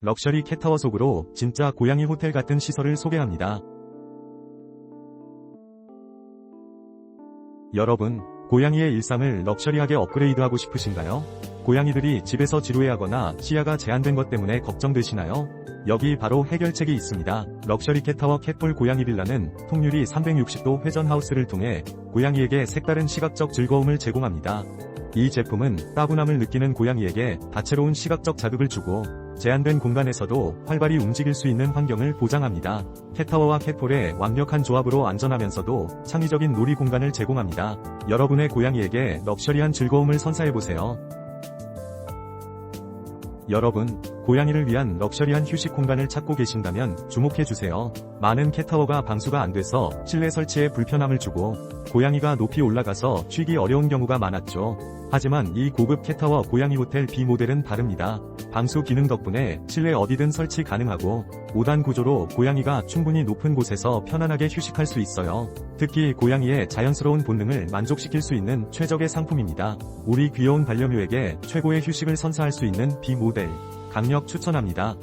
럭셔리 캣타워 속으로 진짜 고양이 호텔 같은 시설을 소개합니다. 여러분, 고양이의 일상을 럭셔리하게 업그레이드하고 싶으신가요? 고양이들이 집에서 지루해하거나 시야가 제한된 것 때문에 걱정되시나요? 여기 바로 해결책이 있습니다. 럭셔리 캣타워 캣볼 고양이 빌라는 통유리 360도 회전 하우스를 통해 고양이에게 색다른 시각적 즐거움을 제공합니다. 이 제품은 따분함을 느끼는 고양이에게 다채로운 시각적 자극을 주고 제한된 공간에서도 활발히 움직일 수 있는 환경을 보장합니다. 캣타워와 캣폴의 완벽한 조합으로 안전하면서도 창의적인 놀이 공간을 제공합니다. 여러분의 고양이에게 럭셔리한 즐거움을 선사해보세요. 여러분, 고양이를 위한 럭셔리한 휴식 공간을 찾고 계신다면 주목해주세요. 많은 캣타워가 방수가 안 돼서 실내 설치에 불편함을 주고 고양이가 높이 올라가서 쉬기 어려운 경우가 많았죠. 하지만 이 고급 캣타워 고양이 호텔 B 모델은 다릅니다. 방수 기능 덕분에 실내 어디든 설치 가능하고 5단 구조로 고양이가 충분히 높은 곳에서 편안하게 휴식할 수 있어요. 특히 고양이의 자연스러운 본능을 만족시킬 수 있는 최적의 상품입니다. 우리 귀여운 반려묘에게 최고의 휴식을 선사할 수 있는 B 모델 강력 추천합니다.